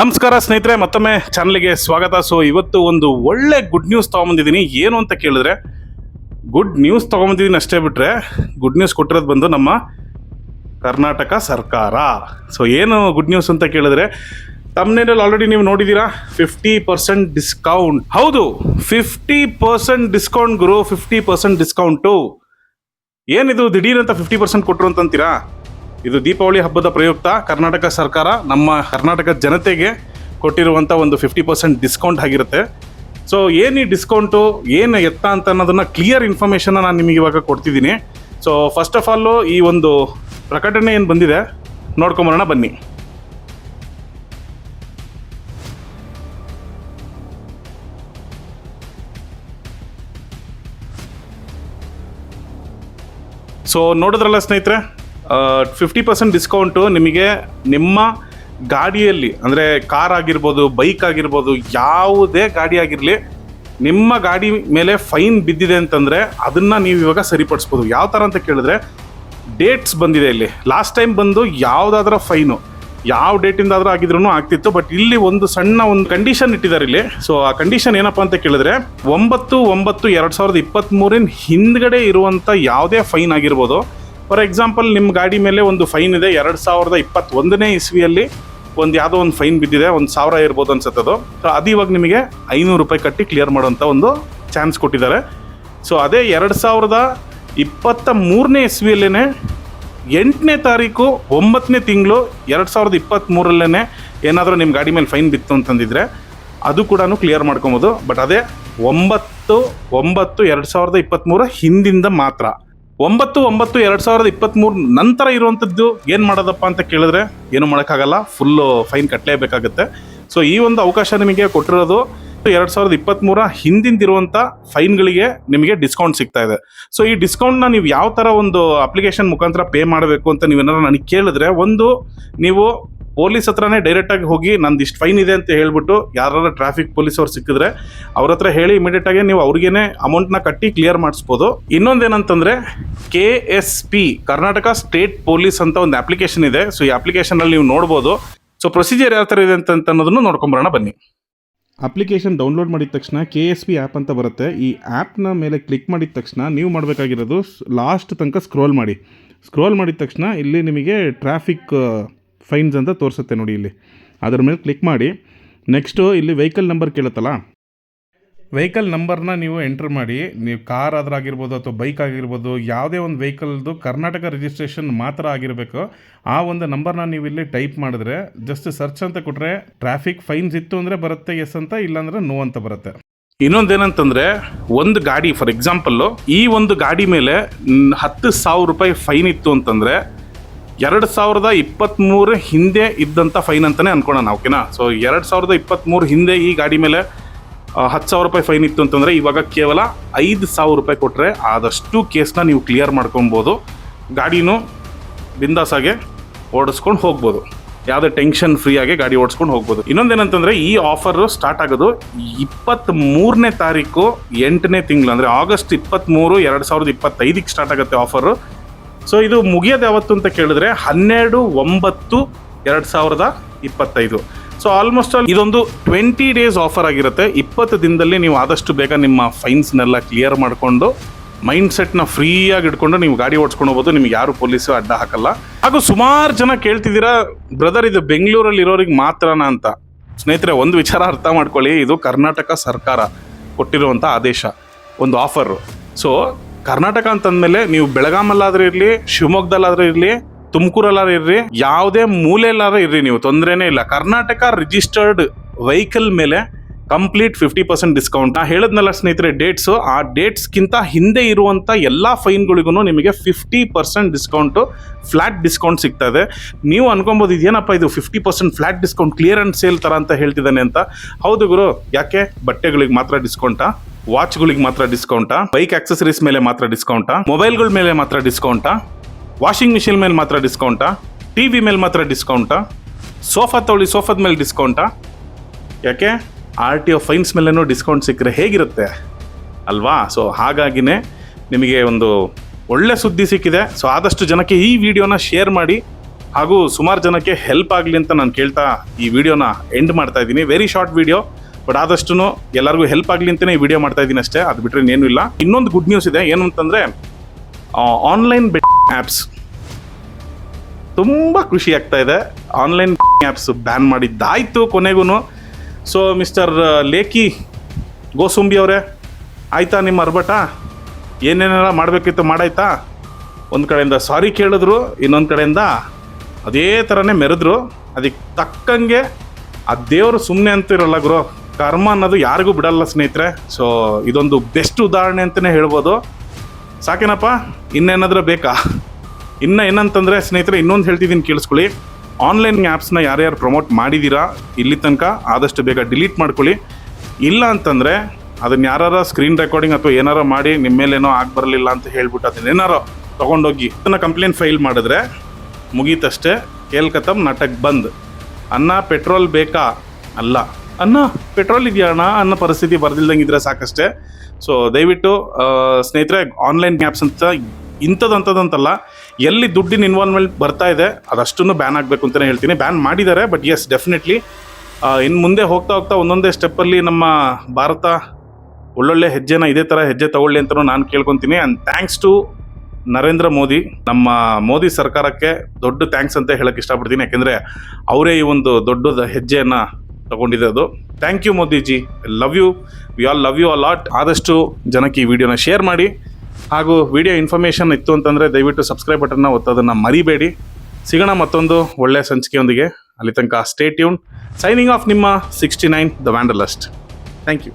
ನಮಸ್ಕಾರ ಸ್ನೇಹಿತರೆ, ಮತ್ತೊಮ್ಮೆ ಚಾನಲ್ಗೆ ಸ್ವಾಗತ. ಸೊ ಇವತ್ತು ಒಂದು ಒಳ್ಳೆ ಗುಡ್ ನ್ಯೂಸ್ ತೊಗೊಂಬಂದಿದ್ದೀನಿ ಏನು ಅಂತ ಕೇಳಿದ್ರೆ ಗುಡ್ ನ್ಯೂಸ್ ತೊಗೊಂಬಂದಿದ್ದೀನಿ ಅಷ್ಟೇ ಬಿಟ್ಟರೆ ಗುಡ್ ನ್ಯೂಸ್ ಕೊಟ್ಟಿರೋದು ಬಂದು ನಮ್ಮ ಕರ್ನಾಟಕ ಸರ್ಕಾರ. ಸೊ ಏನು ಗುಡ್ ನ್ಯೂಸ್ ಅಂತ ಕೇಳಿದ್ರೆ ತಮ್ಮನೇನಲ್ಲಿ ಆಲ್ರೆಡಿ ನೀವು ನೋಡಿದ್ದೀರಾ ಫಿಫ್ಟಿ ಪರ್ಸೆಂಟ್ ಡಿಸ್ಕೌಂಟ್ ಹೌದು ಫಿಫ್ಟಿ ಪರ್ಸೆಂಟ್ ಡಿಸ್ಕೌಂಟ್ ಗುರು ಫಿಫ್ಟಿ ಪರ್ಸೆಂಟ್ ಡಿಸ್ಕೌಂಟು ಏನಿದು ದಿಢೀರಂತ ಫಿಫ್ಟಿ ಪರ್ಸೆಂಟ್ ಕೊಟ್ಟರು ಅಂತಂತೀರಾ ಇದು ದೀಪಾವಳಿ ಹಬ್ಬದ ಪ್ರಯುಕ್ತ ಕರ್ನಾಟಕ ಸರ್ಕಾರ ನಮ್ಮ ಕರ್ನಾಟಕ ಜನತೆಗೆ ಕೊಟ್ಟಿರುವಂಥ ಒಂದು ಫಿಫ್ಟಿ ಪರ್ಸೆಂಟ್ ಡಿಸ್ಕೌಂಟ್ ಆಗಿರುತ್ತೆ. ಸೊ ಏನು ಈ ಡಿಸ್ಕೌಂಟು ಏನು ಎತ್ತ ಅಂತ ಅನ್ನೋದನ್ನು ಕ್ಲಿಯರ್ ಇನ್ಫಾರ್ಮೇಷನ್ನ ನಾನು ನಿಮಗೆ ಇವಾಗ ಕೊಡ್ತಿದ್ದೀನಿ. ಸೊ ಫಸ್ಟ್ ಆಫ್ ಆಲು ಈ ಒಂದು ಪ್ರಕಟಣೆ ಏನು ಬಂದಿದೆ, ನೋಡ್ಕೊಂಬರೋಣ ಬನ್ನಿ. ಸೊ ನೋಡಿದ್ರಲ್ಲ ಸ್ನೇಹಿತರೆ ಫಿಫ್ಟಿ ಪರ್ಸೆಂಟ್ ಡಿಸ್ಕೌಂಟು ನಿಮಗೆ ನಿಮ್ಮ ಗಾಡಿಯಲ್ಲಿ, ಅಂದರೆ ಕಾರ್ ಆಗಿರ್ಬೋದು ಬೈಕ್ ಆಗಿರ್ಬೋದು, ಯಾವುದೇ ಗಾಡಿ ಆಗಿರಲಿ, ನಿಮ್ಮ ಗಾಡಿ ಮೇಲೆ ಫೈನ್ ಬಿದ್ದಿದೆ ಅಂತಂದರೆ ಅದನ್ನು ನೀವು ಇವಾಗ ಸರಿಪಡಿಸ್ಬೋದು. ಯಾವ ಥರ ಅಂತ ಕೇಳಿದ್ರೆ ಡೇಟ್ಸ್ ಬಂದಿದೆ ಇಲ್ಲಿ. ಲಾಸ್ಟ್ ಟೈಮ್ ಬಂದು ಯಾವುದಾದ್ರೂ ಫೈನು ಯಾವ ಡೇಟಿಂದಾದರೂ ಆಗಿದ್ರು ಆಗ್ತಿತ್ತು ಬಟ್ ಇಲ್ಲಿ ಒಂದು ಸಣ್ಣ ಒಂದು ಕಂಡೀಷನ್ ಇಟ್ಟಿದ್ದಾರೆ ಇಲ್ಲಿ. ಸೊ ಆ ಕಂಡೀಷನ್ ಏನಪ್ಪ ಅಂತ ಕೇಳಿದ್ರೆ, ಒಂಬತ್ತು ಒಂಬತ್ತು, ಎರಡು ಸಾವಿರದ ಇಪ್ಪತ್ತ್ಮೂರಿನ ಹಿಂದ್ಗಡೆ ಇರುವಂಥ ಯಾವುದೇ ಫೈನ್ ಆಗಿರ್ಬೋದು ಫಾರ್ ಎಕ್ಸಾಂಪಲ್ ನಿಮ್ಮ ಗಾಡಿ ಮೇಲೆ ಒಂದು ಫೈನ್ ಇದೆ. ಎರಡು ಸಾವಿರದ ಇಪ್ಪತ್ತೊಂದನೇ ಇಸ್ವಿಯಲ್ಲಿ ಒಂದು ಯಾವುದೋ ಒಂದು ಫೈನ್ ಬಿದ್ದಿದೆ. ಒಂದು ಸಾವಿರ ಇರ್ಬೋದು ಅದು. ಸೊ ಅದು ಇವಾಗ ನಿಮಗೆ ಐನೂರು ರೂಪಾಯಿ ಕಟ್ಟಿ ಕ್ಲಿಯರ್ ಮಾಡುವಂಥ ಒಂದು ಚಾನ್ಸ್ ಕೊಟ್ಟಿದ್ದಾರೆ. ಸೊ ಅದೇ ಎರಡು ಸಾವಿರದ ಇಪ್ಪತ್ತ ಮೂರನೇ ಇಸ್ವಿಯಲ್ಲೇ ಎಂಟನೇ ತಾರೀಕು, ಒಂಬತ್ತನೇ ತಿಂಗಳು, ಎರಡು ಸಾವಿರದ ಇಪ್ಪತ್ತ್ಮೂರಲ್ಲೇ ಏನಾದರೂ ನಿಮ್ಮ ಗಾಡಿ ಮೇಲೆ ಫೈನ್ ಬಿತ್ತು ಅಂತಂದಿದ್ರೆ ಅದು ಕೂಡ ಕ್ಲಿಯರ್ ಮಾಡ್ಕೊಬೋದು. ಬಟ್ ಅದೇ ಒಂಬತ್ತು ಒಂಬತ್ತು ಎರಡು ಸಾವಿರದ ಇಪ್ಪತ್ತ್ಮೂರ ಹಿಂದಿಂದ ಮಾತ್ರ. ಒಂಬತ್ತು ಒಂಬತ್ತು ಎರಡು ಸಾವಿರದ ಇಪ್ಪತ್ತ್ಮೂರು ನಂತರ ಇರುವಂಥದ್ದು ಏನು ಮಾಡೋದಪ್ಪ ಅಂತ ಕೇಳಿದ್ರೆ ಏನು ಮಾಡೋಕ್ಕಾಗಲ್ಲ ಫುಲ್ಲು ಫೈನ್ ಕಟ್ಟಲೇಬೇಕಾಗುತ್ತೆ ಸೊ ಈ ಒಂದು ಅವಕಾಶ ನಿಮಗೆ ಕೊಟ್ಟಿರೋದು ಎರಡು ಸಾವಿರದ ಇಪ್ಪತ್ತ್ಮೂರ ಹಿಂದಿಂದಿರುವಂಥ ಫೈನ್ಗಳಿಗೆ ನಿಮಗೆ ಡಿಸ್ಕೌಂಟ್ ಸಿಗ್ತಾ ಇದೆ. ಸೊ ಈ ಡಿಸ್ಕೌಂಟ್ನ ನೀವು ಯಾವ ಥರ ಒಂದು ಅಪ್ಲಿಕೇಶನ್ ಮುಖಾಂತರ ಪೇ ಮಾಡಬೇಕು ಅಂತ ನೀವೇನಾರು ನನಗೆ ಕೇಳಿದ್ರೆ, ಒಂದು ನೀವು ಪೊಲೀಸ್ ಹತ್ರನೇ ಡೈರೆಕ್ಟಾಗಿ ಹೋಗಿ ನಂದು ಇಷ್ಟು ಫೈನ್ ಇದೆ ಅಂತ ಹೇಳ್ಬಿಟ್ಟು ಯಾರು ಟ್ರಾಫಿಕ್ ಪೊಲೀಸ್ ಅವ್ರು ಸಿಕ್ಕಿದ್ರೆ ಅವ್ರ ಹತ್ರ ಹೇಳಿ ಇಮಿಡಿಯೇಟಾಗಿ ನೀವು ಅವ್ರಿಗೇನೆ ಅಮೌಂಟ್ನ ಕಟ್ಟಿ ಕ್ಲಿಯರ್ ಮಾಡಿಸ್ಬೋದು. ಇನ್ನೊಂದೇನಂತಂದ್ರೆ K S P Karnataka state police ಅಂತ ಒಂದು ಅಪ್ಲಿಕೇಶನ್ ಇದೆ. ಸೊ ಈ ಅಪ್ಲಿಕೇಶನಲ್ಲಿ ನೀವು ನೋಡ್ಬೋದು. ಸೊ ಪ್ರೊಸೀಜರ್ ಯಾವ ಥರ ಇದೆ ಅಂತ ಅನ್ನೋದನ್ನು ನೋಡ್ಕೊಂಬರೋಣ ಬನ್ನಿ. ಅಪ್ಲಿಕೇಶನ್ ಡೌನ್ಲೋಡ್ ಮಾಡಿದ ತಕ್ಷಣ ಕೆ ಎಸ್ ಪಿ ಆ್ಯಪ್ ಅಂತ ಬರುತ್ತೆ. ಈ ಆ್ಯಪ್ನ ಮೇಲೆ ಕ್ಲಿಕ್ ಮಾಡಿದ ತಕ್ಷಣ ನೀವು ಮಾಡಬೇಕಾಗಿರೋದು ಲಾಸ್ಟ್ ತನಕ ಸ್ಕ್ರೋಲ್ ಮಾಡಿ. ಸ್ಕ್ರೋಲ್ ಮಾಡಿದ ತಕ್ಷಣ ಇಲ್ಲಿ ನಿಮಗೆ ಟ್ರಾಫಿಕ್ ಫೈನ್ಸ್ ಅಂತ ತೋರಿಸುತ್ತೆ ನೋಡಿ ಇಲ್ಲಿ. ಅದರ ಮೇಲೆ ಕ್ಲಿಕ್ ಮಾಡಿ. ನೆಕ್ಸ್ಟು ಇಲ್ಲಿ ವೆಹಿಕಲ್ ನಂಬರ್ ಕೇಳುತ್ತಲ್ಲ? ವೆಹಿಕಲ್ ನಂಬರ್ನ ನೀವು ಎಂಟ್ರ್ ಮಾಡಿ. ನೀವು ಕಾರ್ ಆದ್ರೆ ಆಗಿರ್ಬೋದು ಅಥವಾ ಬೈಕ್ ಆಗಿರ್ಬೋದು, ಯಾವುದೇ ಒಂದು ವೆಹಿಕಲ್ದು ಕರ್ನಾಟಕ ರಿಜಿಸ್ಟ್ರೇಷನ್ ಮಾತ್ರ ಆಗಿರಬೇಕು. ಆ ಒಂದು ನಂಬರ್ನ ನೀವು ಇಲ್ಲಿ ಟೈಪ್ ಮಾಡಿದ್ರೆ ಜಸ್ಟ್ ಸರ್ಚ್ ಅಂತ ಕೊಟ್ಟರೆ ಟ್ರಾಫಿಕ್ ಫೈನ್ಸ್ ಇತ್ತು ಅಂದರೆ ಬರುತ್ತೆ ಎಸ್ ಅಂತ ಇಲ್ಲಾಂದ್ರೆ ನೋ ಅಂತ ಬರುತ್ತೆ. ಇನ್ನೊಂದೇನಂತಂದ್ರೆ, ಒಂದು ಗಾಡಿ ಫಾರ್ ಎಕ್ಸಾಂಪಲ್ಲು ಈ ಒಂದು ಗಾಡಿ ಮೇಲೆ ಹತ್ತು ಸಾವಿರ ರೂಪಾಯಿ ಫೈನ್ ಇತ್ತು ಅಂತಂದ್ರೆ ಎರಡು ಸಾವಿರದ ಇಪ್ಪತ್ತ್ಮೂರು ಹಿಂದೆ ಇದ್ದಂಥ ಫೈನ್ ಅಂತಲೇ ಅನ್ಕೊಳ್ಳೋಣ ಓಕೆನಾ ಸೊ ಎರಡು ಸಾವಿರದ ಇಪ್ಪತ್ತ್ಮೂರು ಹಿಂದೆ ಈ ಗಾಡಿ ಮೇಲೆ ಹತ್ತು ಸಾವಿರ ರೂಪಾಯಿ ಫೈನ್ ಇತ್ತು ಅಂತಂದರೆ ಇವಾಗ ಕೇವಲ ಐದು ಸಾವಿರ ರೂಪಾಯಿ ಕೊಟ್ಟರೆ ಆದಷ್ಟು ಕೇಸ್ನ ನೀವು ಕ್ಲಿಯರ್ ಮಾಡ್ಕೊಬೋದು ಗಾಡಿನೂ ಬಿಂದಾಸಾಗೆ ಓಡಿಸ್ಕೊಂಡು ಹೋಗ್ಬೋದು. ಯಾವುದೇ ಟೆನ್ಷನ್ ಫ್ರೀ ಆಗಿ ಗಾಡಿ ಓಡಿಸ್ಕೊಂಡು ಹೋಗ್ಬೋದು. ಇನ್ನೊಂದೇನಂತಂದರೆ ಈ ಆಫರು ಸ್ಟಾರ್ಟ್ ಆಗೋದು ಇಪ್ಪತ್ತ್ಮೂರನೇ ತಾರೀಕು ಎಂಟನೇ ತಿಂಗಳು, ಅಂದರೆ ಆಗಸ್ಟ್ ಇಪ್ಪತ್ತ್ಮೂರು ಎರಡು ಸಾವಿರದ ಇಪ್ಪತ್ತೈದಕ್ಕೆ ಸ್ಟಾರ್ಟ್ ಆಗುತ್ತೆ ಆಫರು ಸೊ ಇದು ಮುಗಿಯೋದು ಯಾವತ್ತು ಅಂತ ಕೇಳಿದ್ರೆ ಹನ್ನೆರಡು, ಒಂಬತ್ತು, ಎರಡು ಸಾವಿರದ ಇಪ್ಪತ್ತೈದು. ಸೊ ಆಲ್ಮೋಸ್ಟ್ ಆಲ್ ಇದೊಂದು ಟ್ವೆಂಟಿ ಡೇಸ್ ಆಫರ್ ಆಗಿರುತ್ತೆ. ಇಪ್ಪತ್ತು ದಿನದಲ್ಲಿ ನೀವು ಆದಷ್ಟು ಬೇಗ ನಿಮ್ಮ ಫೈನ್ಸ್ನೆಲ್ಲ ಕ್ಲಿಯರ್ ಮಾಡಿಕೊಂಡು ಮೈಂಡ್ ಸೆಟ್ನ ಫ್ರೀಯಾಗಿ ಇಟ್ಕೊಂಡು ನೀವು ಗಾಡಿ ಓಡಿಸ್ಕೊಂಡು ಹೋಗ್ಬೋದು. ನಿಮ್ಗೆ ಯಾರು ಪೊಲೀಸು ಅಡ್ಡ ಹಾಕಲ್ಲ. ಹಾಗೂ ಸುಮಾರು ಜನ ಕೇಳ್ತಿದ್ದೀರಾ ಬ್ರದರ್ ಇದು ಬೆಂಗಳೂರಲ್ಲಿ ಇರೋರಿಗೆ ಮಾತ್ರನಾ ಅಂತ? ಸ್ನೇಹಿತರೆ, ಒಂದು ವಿಚಾರ ಅರ್ಥ ಮಾಡ್ಕೊಳ್ಳಿ. ಇದು ಕರ್ನಾಟಕ ಸರ್ಕಾರ ಕೊಟ್ಟಿರುವಂಥ ಆದೇಶ, ಒಂದು ಆಫರು ಸೊ ಕರ್ನಾಟಕ ಅಂತಂದ್ಮೇಲೆ ನೀವು ಬೆಳಗಾಮಲ್ಲಾದ್ರೂ ಇರಲಿ, ಶಿವಮೊಗ್ಗದಲ್ಲಾದ್ರೂ ಇರಲಿ, ತುಮಕೂರಲ್ಲಾದ್ರೂ ಇರ್ರಿ, ಯಾವುದೇ ಮೂಲೆಯಲ್ಲಾದ್ರೂ ಇರ್ರಿ ನೀವು, ತೊಂದರೆನೇ ಇಲ್ಲ. ಕರ್ನಾಟಕ ರಿಜಿಸ್ಟರ್ಡ್ ವೆಹಿಕಲ್ ಮೇಲೆ ಕಂಪ್ಲೀಟ್ ಫಿಫ್ಟಿ ಪರ್ಸೆಂಟ್ ಡಿಸ್ಕೌಂಟ್ ನಾ ಹೇಳದ್ನಲ್ಲ ಸ್ನೇಹಿತರೆ ಡೇಟ್ಸು ಆ ಡೇಟ್ಸ್ಗಿಂತ ಹಿಂದೆ ಇರುವಂಥ ಎಲ್ಲ ಫೈನ್ಗಳಿಗೂ ನಿಮಗೆ fifty percent discount flat discount ಸಿಗ್ತಾ ಇದೆ. ನೀವು ಅನ್ಕೊಬೋದು ಇದೇನಪ್ಪ ಇದು fifty percent flat discount clear and sale ಥರ ಅಂತ ಹೇಳ್ತಿದ್ದಾನೆ ಅಂತ. ಹೌದು ಗುರು, ಯಾಕೆ? ಬಟ್ಟೆಗಳಿಗೆ ಮಾತ್ರ ಡಿಸ್ಕೌಂಟಾ ವಾಚ್ಗಳಿಗೆ ಮಾತ್ರ ಡಿಸ್ಕೌಂಟಾ ಬೈಕ್ ಆಕ್ಸೆಸರೀಸ್ ಮೇಲೆ ಮಾತ್ರ ಡಿಸ್ಕೌಂಟಾ ಮೊಬೈಲ್ಗಳ ಮೇಲೆ ಮಾತ್ರ ಡಿಸ್ಕೌಂಟಾ ವಾಷಿಂಗ್ ಮಿಷಿನ್ ಮೇಲೆ ಮಾತ್ರ ಡಿಸ್ಕೌಂಟಾ ಟಿ ವಿ ಮೇಲೆ ಮಾತ್ರ ಡಿಸ್ಕೌಂಟಾ ಸೋಫಾ ತೊಗೊಳ್ಳಿ ಸೋಫಾದ ಮೇಲೆ ಡಿಸ್ಕೌಂಟಾ ಯಾಕೆ? ಆರ್ ಟಿ ಒ ಫೈನ್ಸ್ ಮೇಲೇನೂ ಡಿಸ್ಕೌಂಟ್ ಸಿಕ್ಕರೆ ಹೇಗಿರುತ್ತೆ? ಅಲ್ವಾ? ಸೊ ಹಾಗಾಗಿನೇ ನಿಮಗೆ ಒಂದು ಒಳ್ಳೆ ಸುದ್ದಿ ಸಿಕ್ಕಿದೆ. ಸೊ ಆದಷ್ಟು ಜನಕ್ಕೆ ಈ ವಿಡಿಯೋನ ಶೇರ್ ಮಾಡಿ. ಹಾಗೂ ಸುಮಾರು ಜನಕ್ಕೆ ಹೆಲ್ಪ್ ಆಗಲಿ ಅಂತ ನಾನು ಕೇಳ್ತಾ ಈ ವಿಡಿಯೋನ ಎಂಡ್ ಮಾಡ್ತಾ ಇದ್ದೀನಿ. ವೆರಿ ಶಾರ್ಟ್ ವಿಡಿಯೋ ಬಟ್ ಆದಷ್ಟು ಎಲ್ಲರಿಗೂ ಹೆಲ್ಪ್ ಆಗಲಿ ಅಂತಲೇ ಈ ವಿಡಿಯೋ ಮಾಡ್ತಾ ಇದ್ದೀನಿ ಅಷ್ಟೇ. ಅದು ಬಿಟ್ಟರೆ ಇನ್ನೇನು ಇಲ್ಲ. ಇನ್ನೊಂದು ಗುಡ್ ನ್ಯೂಸ್ ಇದೆ. ಏನು ಅಂತಂದರೆ ಆನ್ಲೈನ್ ಬೆಟ್ ಆ್ಯಪ್ಸ್ ತುಂಬ ಖುಷಿ ಆಗ್ತಾ ಇದೆ. ಆನ್ಲೈನ್ ಆ್ಯಪ್ಸ್ ಬ್ಯಾನ್ ಮಾಡಿದ್ದಾಯಿತು ಕೊನೆಗೂ ಸೊ ಮಿಸ್ಟರ್ ಲೇಖಿ ಗೋಸುಂಬಿ ಅವರೇ, ಆಯಿತಾ ನಿಮ್ಮ ಅರ್ಬಟ? ಏನೇನೆಲ್ಲ ಮಾಡಬೇಕಿತ್ತು ಮಾಡಾಯ್ತಾ? ಒಂದು ಕಡೆಯಿಂದ ಸಾರಿ ಕೇಳಿದ್ರು, ಇನ್ನೊಂದು ಕಡೆಯಿಂದ ಅದೇ ಥರನೇ ಮೆರೆದ್ರು. ಅದಕ್ಕೆ ತಕ್ಕಂಗೆ ಆ ದೇವರು ಸುಮ್ಮನೆ ಅಂತಿರಲ್ಲ ಗುರು. ಕರ್ಮ ಅನ್ನೋದು ಯಾರಿಗೂ ಬಿಡಲ್ಲ ಸ್ನೇಹಿತರೆ. ಸೊ ಇದೊಂದು ಬೆಸ್ಟ್ ಉದಾಹರಣೆ ಅಂತಲೇ ಹೇಳ್ಬೋದು. ಸಾಕೇನಪ್ಪ? ಇನ್ನೇನಾದರೂ ಬೇಕಾ? ಇನ್ನು ಏನಂತಂದರೆ ಸ್ನೇಹಿತರೆ, ಇನ್ನೊಂದು ಹೇಳ್ತಿದ್ದೀನಿ ಕೇಳಿಸ್ಕೊಳ್ಳಿ. ಆನ್ಲೈನ್ ಆ್ಯಪ್ಸ್ನ ಯಾರ್ಯಾರು ಪ್ರಮೋಟ್ ಮಾಡಿದ್ದೀರಾ ಇಲ್ಲಿ ತನಕ, ಆದಷ್ಟು ಬೇಗ ಡಿಲೀಟ್ ಮಾಡ್ಕೊಳ್ಳಿ. ಇಲ್ಲ ಅಂತಂದರೆ, ಅದನ್ನ ಯಾರು ಸ್ಕ್ರೀನ್ ರೆಕಾರ್ಡಿಂಗ್ ಅಥವಾ ಏನಾರೋ ಮಾಡಿ ನಿಮ್ಮ ಮೇಲೇನೋ ಆಗಿ ಬರಲಿಲ್ಲ ಅಂತ ಹೇಳ್ಬಿಟ್ಟು ಅದನ್ನ ಏನಾರೋ ತೊಗೊಂಡೋಗಿ ಅದನ್ನು ಕಂಪ್ಲೇಂಟ್ ಫೈಲ್ ಮಾಡಿದ್ರೆ, ಮುಗೀತಷ್ಟೇ ಕೇಳ್ಕತ್ತಮ್ ನಾಟಕ್ ಬಂದ್. ಅನ್ನ ಪೆಟ್ರೋಲ್ ಬೇಕಾ? ಅಲ್ಲ. ಅನ್ನ ಪೆಟ್ರೋಲ್ ಇದೆಯಾ ಅಣ್ಣ? ಅನ್ನೋ ಪರಿಸ್ಥಿತಿ ಬರ್ದಿಲ್ದಂಗೆ ಇದ್ರೆ ಸಾಕಷ್ಟೇ. ಸೊ ದಯವಿಟ್ಟು ಸ್ನೇಹಿತರೆ ಆನ್ಲೈನ್ ಆ್ಯಪ್ಸ್ ಅಂತ ಇಂಥದ್ದಂಥದ್ದಂತಲ್ಲ ಎಲ್ಲಿ ದುಡ್ಡಿನ ಇನ್ವಾಲ್ವ್ಮೆಂಟ್ ಬರ್ತಾ ಇದೆ, ಅದಷ್ಟನ್ನು ಬ್ಯಾನ್ ಆಗಬೇಕು ಅಂತಲೇ ಹೇಳ್ತೀನಿ. ಬ್ಯಾನ್ ಮಾಡಿದ್ದಾರೆ ಬಟ್ ಎಸ್ ಡೆಫಿನೆಟ್ಲಿ ಇನ್ನು ಮುಂದೆ ಹೋಗ್ತಾ ಹೋಗ್ತಾ ಒಂದೊಂದೇ ಸ್ಟೆಪ್ಪಲ್ಲಿ ನಮ್ಮ ಭಾರತ ಒಳ್ಳೊಳ್ಳೆ ಹೆಜ್ಜೆನ ಇದೇ ಥರ ಹೆಜ್ಜೆ ತಗೊಳ್ಳಿ ಅಂತಲೂ ನಾನು ಕೇಳ್ಕೊತೀನಿ. And thanks to Narendra Modi, ನಮ್ಮ ಮೋದಿ ಸರ್ಕಾರಕ್ಕೆ ದೊಡ್ಡ ಥ್ಯಾಂಕ್ಸ್ ಅಂತ ಹೇಳಕ್ಕೆ ಇಷ್ಟಪಡ್ತೀನಿ. ಯಾಕೆಂದರೆ, ಅವರೇ ಈ ಒಂದು ದೊಡ್ಡದ ಹೆಜ್ಜೆಯನ್ನು ತಗೊಂಡಿರೋದು thank you Modiji. Love you we all love you a lot ಆದಷ್ಟು ಜನಕ್ಕೆ ಈ ವಿಡಿಯೋನ ಶೇರ್ ಮಾಡಿ. ಹಾಗೂ ವಿಡಿಯೋ ಇನ್ಫಾರ್ಮೇಷನ್ ಇತ್ತು ಅಂತಂದರೆ ದಯವಿಟ್ಟು ಸಬ್ಸ್ಕ್ರೈಬ್ ಬಟನ್ನ ಒತ್ತೋದನ್ನು ಮರಿಬೇಡಿ. ಸಿಗೋಣ ಮತ್ತೊಂದು ಒಳ್ಳೆಯ ಸಂಚಿಕೆಯೊಂದಿಗೆ. ಅಲ್ಲಿ ತನಕ ಸ್ಟೇ ಟ್ಯೂನ್ ಸೈನಿಂಗ್ ಆಫ್ ನಿಮ್ಮ sixty nine the wanderlust thank you